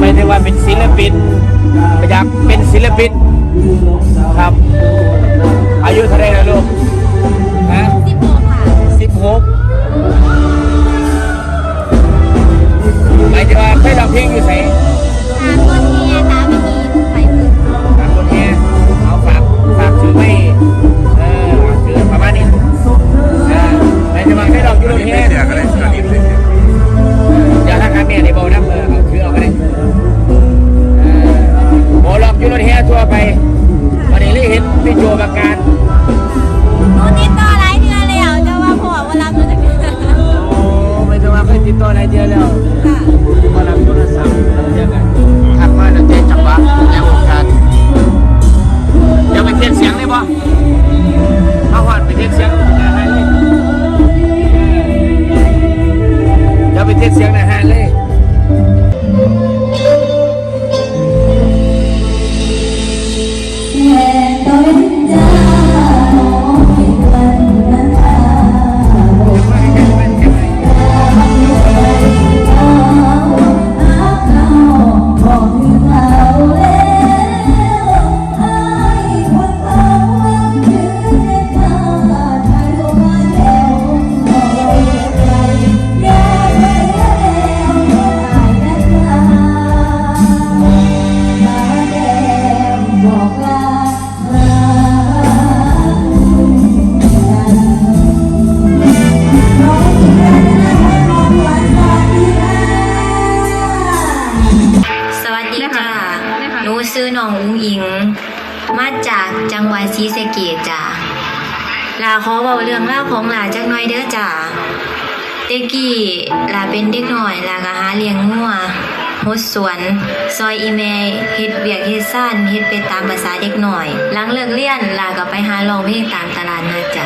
หมายถึงว่าเป็นศิลปินอยากเป็นศิลปินครับ อายุเท่าไรนะลูก วัดศรีสะเกษจ้าลาขอเบาเรื่องเล่าของลาจักหน่อยเด้อจ้าเด็กกี้ลาเป็นเด็กหน่อยลาก็หาเลี้ยงงัวหดสวน ซอยอีเมเฮ็ดเบียกเฮ็ดซ่านเฮ็ดไปตามภาษาเด็กหน่อย หลังเลิกเรียนลาก็ไปหาร้องเพลงตามตลาดนัดจ้ะ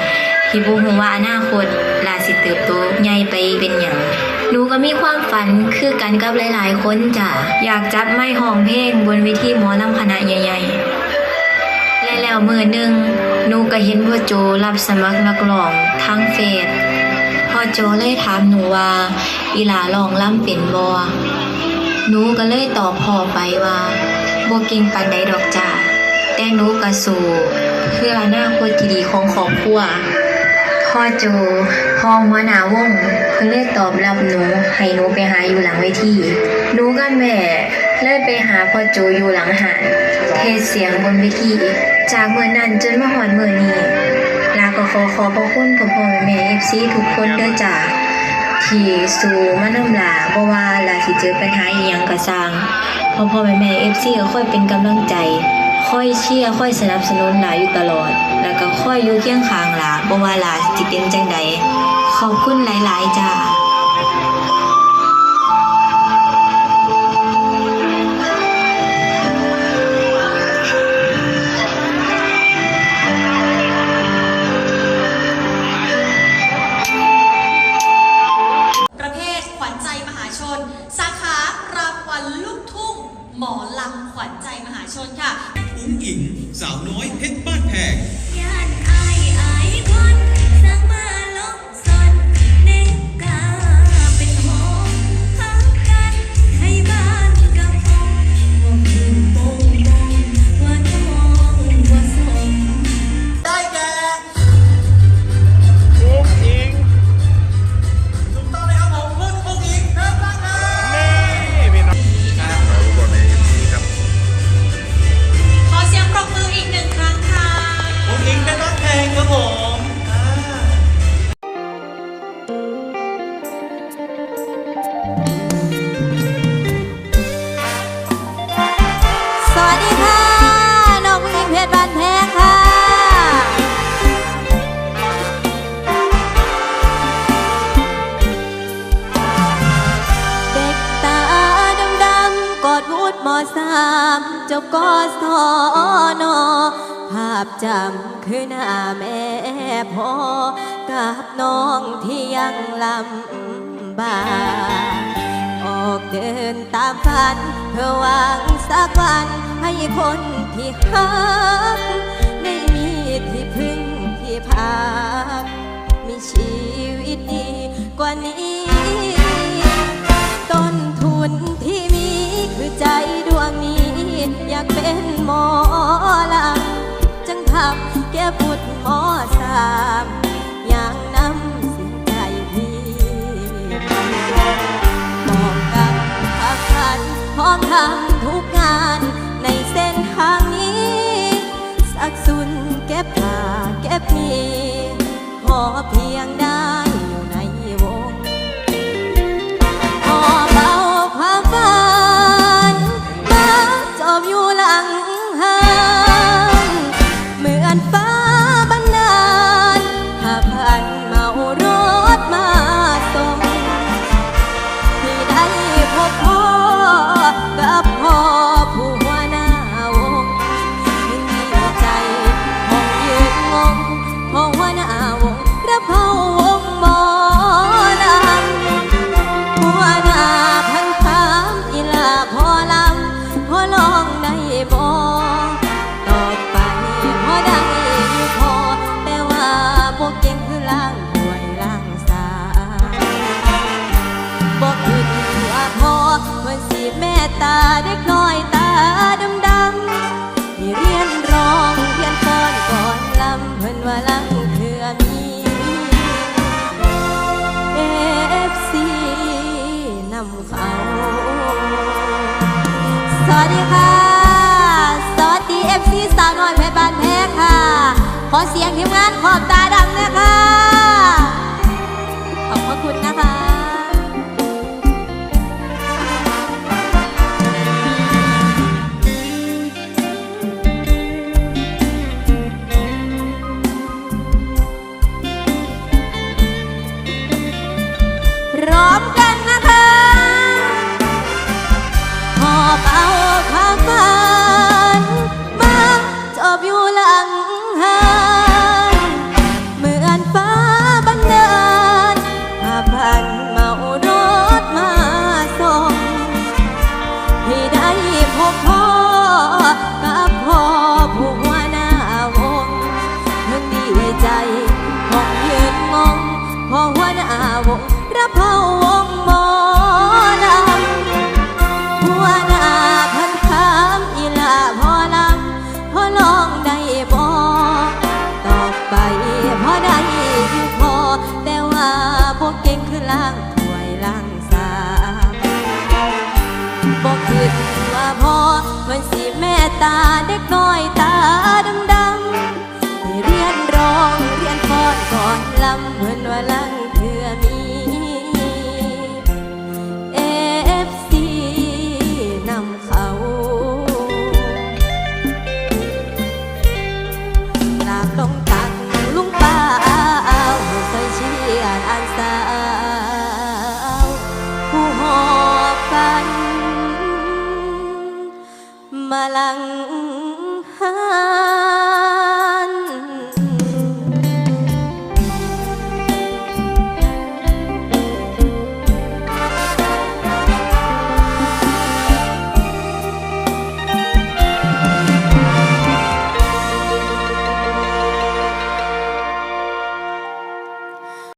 ที่บ่ฮู้ว่าอนาคตลาสิเติบโตใหญ่ไปเป็นหยังหนูก็มีความฝันคือกันกับหลายๆ คนจ้ะอยากจับไม้ห้องเพลงบนเวทีหมอลำคณะใหญ่ๆ แล้วมือหนึ่งหนูก็เห็นพ่อโจรับสมัครนักร้องทางเฟซพ่อโจเลยถามหนูว่า อีหลาลองล่ำเป็นบ่หนูก็เลยตอบพ่อไปว่าบเก่งปานใดดอกจ้าแต่หนูก็สู้เพื่ออนาคตที่ดีของครอบครัวพ่อโจพ่อหัวหน้าวงเพิ่นเลยตอบรับหนูให้หนูไปหาอยู่หลังเวทีหนูกับแม่เลยไปหาพ่อโจอยู่หลังหานเทศเสียงบนเวที จากเมื่อนั้นจนมาหอนเมื่อนี้ลาก็ขอขอบพระคุณพ่อพ่อแม่แม่เอฟซีทุกคนเด้อจ้าที่สู่มานำลาเพราะว่าลาสิเจอปัญหาอีหยังก็สร้างพ่อพ่อแม่แม่เอฟซีก็ค่อยเป็นกำลังใจ ค่อยเชียร์ค่อยสนับสนุนลาอยู่ตลอด แล้วก็ค่อยอยู่เคียงข้างลาบ่ว่าลาสิเป็นจังใดขอบคุณหลาย ๆ จ้า สาขารางวัลลูกทุ่ง หมอลำขวัญใจมหาชนค่ะ อุ้งอิงสาวน้อยเพชรบ้านแพงย่านอายอายคน บกอสอนอภาพจำคือหน้าแม่พ่อกับน้องที่ยังลำบากออกเดินตามฝันเพื่อหวังสักวันให้คนที่ฮัก 사랑 ตาเด็กน้อยตาดำดำมีเรียนร้องเพียนฟ้อนก่อนลำเพิ่นว่าลำเขื่อมีเอฟซีนำเขาสวัสดีค่ะ สวัสดีเอฟซีสาวน้อยแพชรบ้านแพ้ค่ะ ขอเสียงทีมงานขอบตา lăng